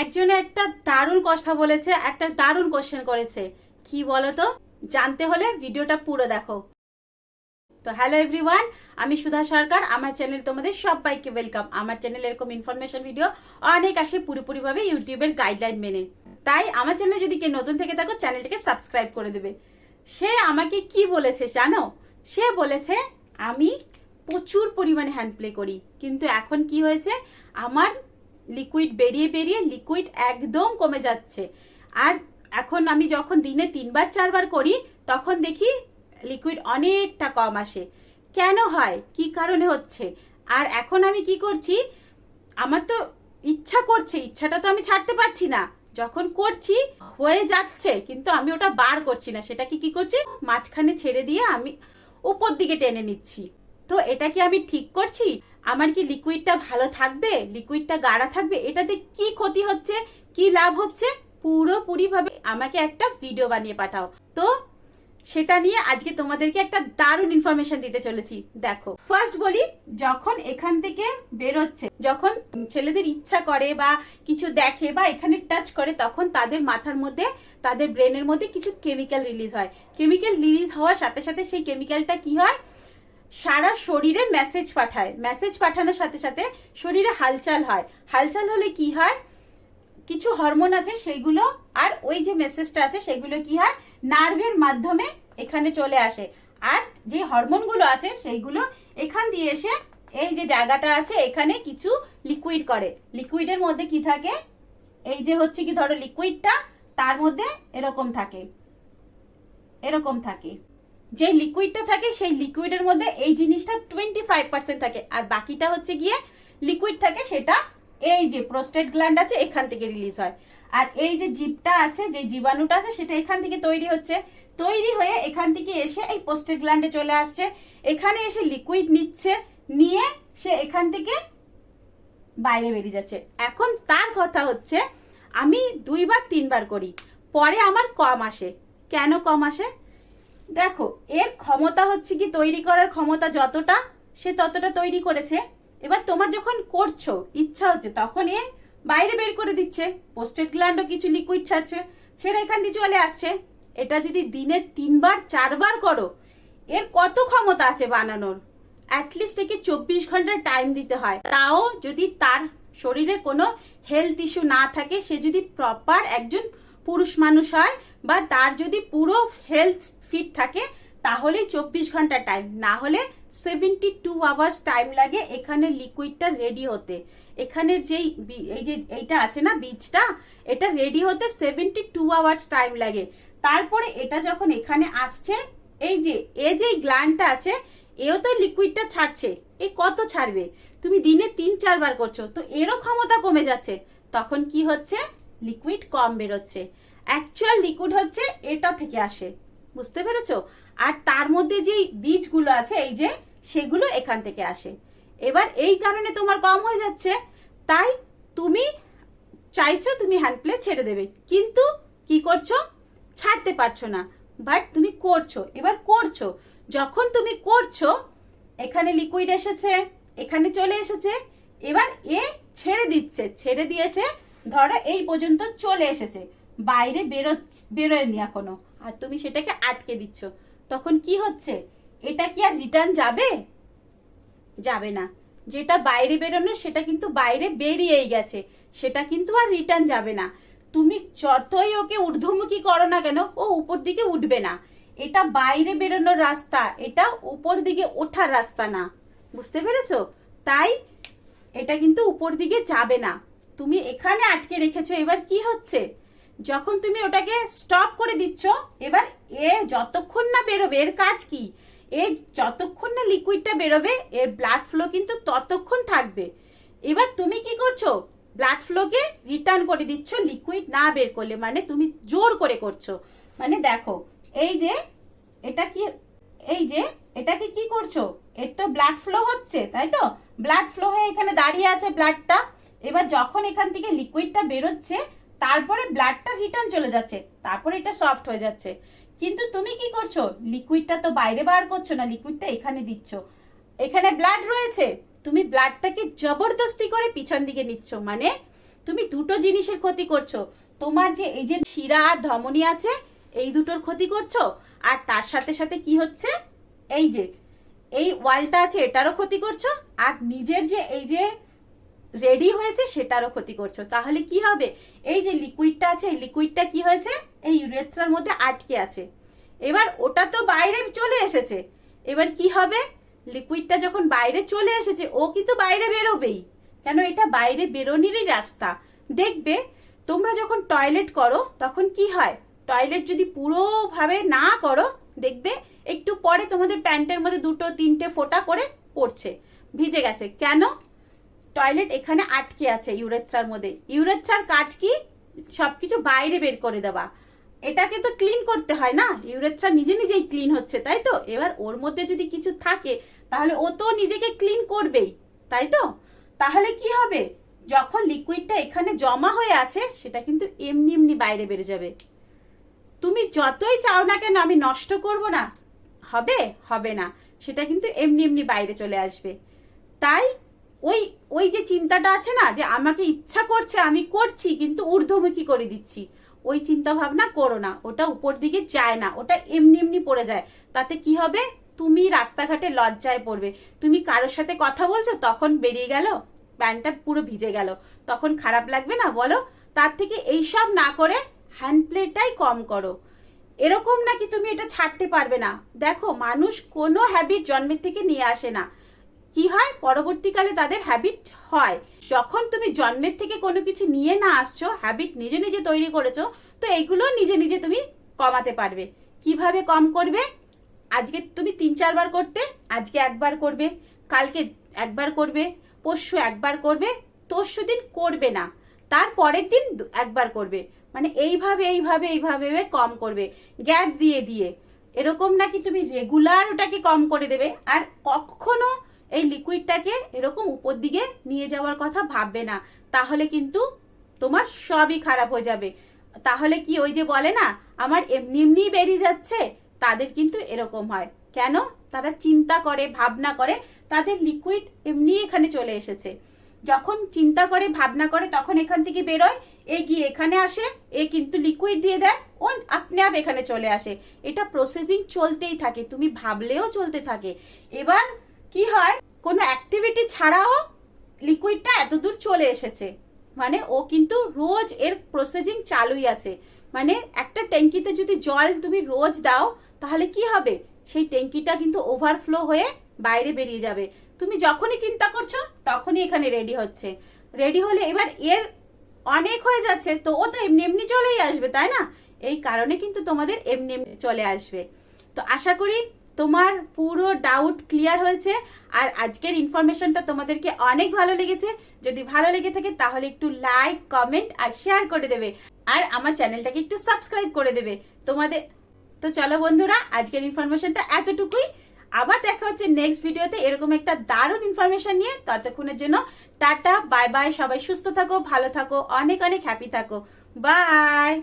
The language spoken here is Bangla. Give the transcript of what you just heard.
একজনে একটা দারুণ কথা বলেছে, একটা দারুণ কোশ্চেন করেছে। কি বলতো? জানতে হলে ভিডিওটা পুরো দেখো। তো হ্যালো এভরিওয়ান আমি সুধা সরকার। আমার চ্যানেল তোমাদের সবাইকে ওয়েলকাম আমার চ্যানেল এরকম ইনফরমেশন ভিডিও অনেক আসে পুরোপুরিভাবে ইউটিউবের গাইডলাইন মেনে। তাই আমার চ্যানেলে যদি কেউ নতুন থেকে থাকো চ্যানেলটাকে সাবস্ক্রাইব করে দেবে। সে আমাকে কি বলেছে জানো? সে বলেছে, আমি প্রচুর পরিমাণে হ্যান্ড প্লে করি। কিন্তু এখন কি হয়েছে? আমার লিকুইড বেরিয়ে বেরিয়ে লিকুইড একদম কমে যাচ্ছে। আর এখন আমি যখন দিনে তিনবার, চারবার করি, তখন দেখি লিকুইড অনেকটা কম আসে। কেন হয়? কি কারণে হচ্ছে? আর এখন আমি কি করছি? আমার তো ইচ্ছা করছে, ইচ্ছাটা তো আমি ছাড়তে পারছি না। যখন করছি, হয়ে যাচ্ছে, কিন্তু আমি ওটা বার করছি না। সেটা কি কি করছি? মাঝখানে ছেড়ে দিয়ে আমি উপর দিকে টেনে নিচ্ছি। তো এটা কি আমি ঠিক করছি? আমার কি লিকুইডটা ভালো থাকবে? লিকুইডটা গাঢ়া থাকবে? এটাতে কি ক্ষতি হচ্ছে? কি লাভ হচ্ছে? পুরোপুরি ভাবে আমাকে একটা ভিডিও বানিয়ে পাঠাও। তো সেটা নিয়ে আজকে তোমাদেরকে একটা দারুণ ইনফরমেশন দিতে চলেছি। দেখো ফার্স্ট বলি, যখন এখান থেকে বেরোচ্ছে, যখন ছেলেদের ইচ্ছা করে বা কিছু দেখে বা এখানে টাচ করে, তখন তাদের মাথার মধ্যে, তাদের ব্রেনের মধ্যে কিছু কেমিক্যাল রিলিজ হয়। কেমিক্যাল রিলিজ হওয়ার সাথে সাথে সেই কেমিক্যালটা কি হয়? সারা শরীরে মেসেজ পাঠায়। মেসেজ পাঠানোর সাথে সাথে শরীরে হালচাল হয়। হালচাল হলে কি হয়? কিছু হরমোন আছে সেগুলো, আর ওই যে মেসেজটা আছে সেগুলো কি হয়? নার্ভের মাধ্যমে এখানে চলে আসে। আর যে হরমোনগুলো আছে সেইগুলো এখান দিয়ে এসে এই যে জায়গাটা আছে এখানে কিছু লিকুইড করে। লিকুইডের মধ্যে কি থাকে? এই যে হচ্ছে কি ধরো লিকুইডটা তার মধ্যে এরকম থাকে। এরকম থাকে। যে লিকুইডটা থাকে, সেই লিকুইডের মধ্যে এই জিনিসটা টোয়েন্টি ফাইভ পার্সেন্ট থাকে। আর বাকিটা হচ্ছে গিয়ে লিকুইড থাকে, সেটা এই যে প্রোস্টেট গ্ল্যান্ড আছে, এখান থেকে রিলিজ হয়। আর এই যে জীবটা আছে, যে জীবাণুটা আছে, সেটা এখান থেকে তৈরি হচ্ছে। তৈরি হয়ে এখান থেকে এসে এই পোস্টেট গ্ল্যান্ডে চলে আসছে। এখানে এসে লিকুইড নিচ্ছে, নিয়ে সে এখান থেকে বাইরে বেরিয়ে যাচ্ছে। এখন তার কথা হচ্ছে, আমি দুইবার তিনবার করি, পরে আমার কম আসে। কেন কম আসে? দেখো, এর ক্ষমতা হচ্ছে কি, তৈরি করার ক্ষমতা যতটা, সে ততটা তৈরি করেছে। এবার তোমার যখন করছ, ইচ্ছা হচ্ছে, তখন এ বাইরে বের করে দিচ্ছে। পোস্টেড গ্ল্যান্ডও কিছু লিকুইড ছাড়ছে, ছেড়ে এখান দিয়ে চলে আসছে। এটা যদি দিনে তিনবার, চারবার করো, এর কত ক্ষমতা আছে বানানোর? অ্যাটলিস্ট একে চব্বিশ ঘণ্টা টাইম দিতে হয়। তাও যদি তার শরীরে কোনো হেলথ ইস্যু না থাকে, সে যদি প্রপার একজন পুরুষ মানুষ হয় বা তার যদি পুরো হেলথ ফিট থাকে, তাহলে চব্বিশ ঘণ্টা টাইম না হলে সেভেন্টি টু আওয়ার্স টাইম লাগে এখানে লিকুইডটা রেডি হতে। এখানের যেই এই যে এইটা আছে না বীজটা, এটা রেডি হতে সেভেন্টি টু আওয়ার্স টাইম লাগে। তারপরে এটা যখন এখানে আসছে, এই যে, এ যে গ্ল্যান্ডটা আছে, এও তো লিকুইডটা ছাড়ছে। এ কত ছাড়বে? তুমি দিনে তিন, চারবার করছ। তো এরও ক্ষমতা কমে যাচ্ছে। তখন কি হচ্ছে? লিকুইড কম বেরোচ্ছে। অ্যাকচুয়াল লিকুইড হচ্ছে এটা থেকে আসে। বুঝতে পেরেছ? আর তার মধ্যে যেই বীজগুলো আছে, এই যে সেগুলো এখান থেকে আসে। এবার এই কারণে তোমার কম হয়ে যাচ্ছে, তাই তুমি চাইছো তুমি হ্যান্ড প্লে ছেড়ে দেবে। কিন্তু কি করছ? ছাড়তে পারছ না। বাট তুমি করছ, এবার করছ। যখন তুমি করছ, এখানে লিকুইড এসেছে, এখানে চলে এসেছে, এবার এ ছেড়ে দিচ্ছে। ছেড়ে দিয়েছে, ধরো এই পর্যন্ত চলে এসেছে। বাইরে বেরো, বেরোয়নি এখনও। আর তুমি সেটাকে আটকে দিচ্ছ। তখন কি হচ্ছে? এটা কি আর রিটার্ন যাবে? যাবে না। যেটা বাইরে বেরোনো, সেটা কিন্তু বাইরে বেরিয়েই গেছে। সেটা কিন্তু আর রিটার্ন যাবে না। তুমি যতই ওকে ঊর্ধ্বমুখী করো না কেন, ও উপর দিকে উঠবে না। এটা বাইরে বেরোনোর রাস্তা, এটা উপর দিকে ওঠার রাস্তা না। বুঝতে পেরেছ? তাই এটা কিন্তু উপর দিকে যাবে না। তুমি এখানে আটকে রেখেছো, এবার কি হচ্ছে? যখন তুমি ওটাকে স্টপ করে দিচ্ছ, এবার এ যতক্ষণ না বেরোবে, এর কাজ কি? এ যতক্ষণ না লিকুইডটা বেরোবে, এর ব্লাড ফ্লো কিন্তু ততক্ষণ থাকবে। এবার তুমি কি করছ? ব্লাড ফ্লোকে রিটার্ন করে দিচ্ছ লিকুইড না বের করলে মানে তুমি জোর করে করছ। মানে দেখো, এই যে এটা কি, এই যে এটাকে কি করছ? এর তো ব্লাড ফ্লো হচ্ছে, তাই তো? ব্লাড ফ্লো হয়ে এখানে দাঁড়িয়ে আছে ব্লাডটা এবার যখন এখান থেকে লিকুইডটা বেরোচ্ছে তারপরে ব্লাডটা রিটার্ন চলে যাচ্ছে, তারপরে এটা সফট হয়ে যাচ্ছে। কিন্তু তুমি কি করছ? লিকুইডটা তো বাইরে বার করছ না লিকুইডটা এখানে দিচ্ছ। এখানে ব্লাড রয়েছে, তুমি ব্লাডটাকে জবরদস্তি করে পিছন দিকে নিচ্ছ। মানে তুমি দুটো জিনিসের ক্ষতি করছ। তোমার যে এই যে শিরা আর ধমনী আছে, এই দুটোর ক্ষতি করছ। আর তার সাথে সাথে কি হচ্ছে? এই যে, এই ওয়ালটা আছে, এটারও ক্ষতি করছ। আর নিজের যে এই যে রেডি হয়েছে, সেটারও ক্ষতি করছ। তাহলে কি হবে? এই যে লিকুইডটা আছে, এই লিকুইডটা কি হয়েছে? এই ইউরেথ্রার মধ্যে আটকে আছে। এবার ওটা তো বাইরে চলে এসেছে। এবার কি হবে? লিকুইডটা যখন বাইরে চলে এসেছে, ও কিন্তু বাইরে বেরোবেই। কেন? এটা বাইরে বেরোনিরই রাস্তা। দেখবে, তোমরা যখন টয়লেট করো, তখন কি হয়? টয়লেট যদি পুরোভাবে না করো, দেখবে একটু পরে তোমাদের প্যান্টের মধ্যে দুটো, তিনটে ফোঁটা করে পড়ছে। ভিজে গেছে। কেন? টয়লেট এখানে আটকে আছে ইউরেথ্রার মধ্যে। ইউরেথ্রার কাজ কি? সবকিছু বাইরে বের করে দেওয়া। এটাকে তো ক্লিন করতে হয় না? ইউরেথ্রা নিজে নিজেই ক্লিন হচ্ছে, তাই তো? এবার ওর মধ্যে যদি কিছু থাকে, তাহলে ও তো নিজেকে ক্লিন করবেই, তাই তো? তাহলে কি হবে? যখন লিকুইডটা এখানে জমা হয়ে আছে, সেটা কিন্তু এমনি এমনি বাইরে বেড়ে যাবে। তুমি যতই চাও না কেন আমি নষ্ট করব না, হবে? হবে না। সেটা কিন্তু এমনি এমনি বাইরে চলে আসবে। তাই ওই ওই যে চিন্তাটা আছে না, যে আমাকে ইচ্ছা করছে, আমি করছি, কিন্তু ঊর্ধ্বমুখী করে দিচ্ছি। ওই চিন্তা ভাবনা করো না, ওটা উপর দিকে যায় না, ওটা এমনি এমনি পড়ে যায়। তাতে কি হবে? তুমি রাস্তাঘাটে লজ্জায় পড়বে। তুমি কারোর সাথে কথা বলছো, তখন বেরিয়ে গেল, প্যান্টটা পুরো ভিজে গেল। তখন খারাপ লাগবে না, বলো? তার থেকে এইসব না করে হ্যান্ড প্লেটাই কম করো। এরকম নাকি তুমি এটা ছাড়তে পারবে না। দেখো, মানুষ কোনো হ্যাবিট জন্মের থেকে নিয়ে আসে না। পরবর্তীকালে তাদের হ্যাবিট হয়। যখন তুমি জন্মের থেকে কোনো কিছু নিয়ে না আসছো হ্যাবিট নিজে নিজে তৈরি করেছ, তো এইগুলো নিজে নিজে তুমি কমাতে পারবে। কীভাবে কম করবে? আজকে তুমি তিন চারবার করতে, আজকে একবার করবে, কালকে একবার করবে, পরশু একবার করবে তরশু দিন করবে না, তার পরের দিন একবার করবে। মানে এইভাবে এইভাবে এইভাবে কম করবে। গ্যাপ দিয়ে দিয়ে। এরকম নাকি তুমি রেগুলার ওটাকে কম করে দেবে। আর কখনো এই লিকুইডটাকে এরকম উপর দিকে নিয়ে যাওয়ার কথা ভাববে না। তাহলে কিন্তু তোমার সবই খারাপ হয়ে যাবে। তাহলে কি ওই যে বলে না, আমার এমনি এমনি বেরিয়ে যাচ্ছে? তাদের কিন্তু এরকম হয়। কেন? তারা চিন্তা করে, ভাবনা করে, তাদের লিকুইড এমনি এখানে চলে এসেছে। যখন চিন্তা করে, ভাবনা করে, তখন এখান থেকে বেরোয়, এ গিয়ে এখানে আসে, এ কিন্তু লিকুইড দিয়ে দেয়, ও আপনি আপ এখানে চলে আসে। এটা প্রসেসিং চলতেই থাকে, তুমি ভাবলেও চলতে থাকে। এবার কি হয়? কোনো অ্যাক্টিভিটি ছাড়াও লিকুইডটা এত দূর চলে এসেছে। মানে ও কিন্তু রোজ এর প্রসেসিং চালুই আছে। মানে একটা ট্যাঙ্কিতে যদি জল তুমি রোজ দাও, তাহলে কি হবে? সেই ট্যাঙ্কিটা কিন্তু ওভারফ্লো হয়ে বাইরে বেরিয়ে যাবে। তুমি যখনই চিন্তা করছ, তখনই এখানে রেডি হচ্ছে। রেডি হলে এবার এর অনেক হয়ে যাচ্ছে। তো ও তো এমনি এমনি চলেই আসবে, তাই না? এই কারণে কিন্তু তোমাদের এমনি এমনি চলে আসবে। তো আশা করি তোমার পুরো ডাউট ক্লিয়ার হয়েছে, আর আজকের ইনফরমেশনটা তোমাদেরকে অনেক ভালো লেগেছে। যদি ভালো লেগে থাকে, তাহলে একটু লাইক কমেন্ট আর শেয়ার করে দেবে। আর আমার চ্যানেলটাকে একটু সাবস্ক্রাইব করে দেবে। তোমাদের, তো চলো বন্ধুরা, আজকের ইনফরমেশনটা এতটুকুই। আবার দেখা হচ্ছে নেক্সট ভিডিওতে এরকম একটা দারুণ ইনফরমেশন নিয়ে। ততক্ষণের জন্য টাটা বাই বাই সবাই সুস্থ থাকো, ভালো থাকো, অনেক অনেক হ্যাপি থাকো। বাই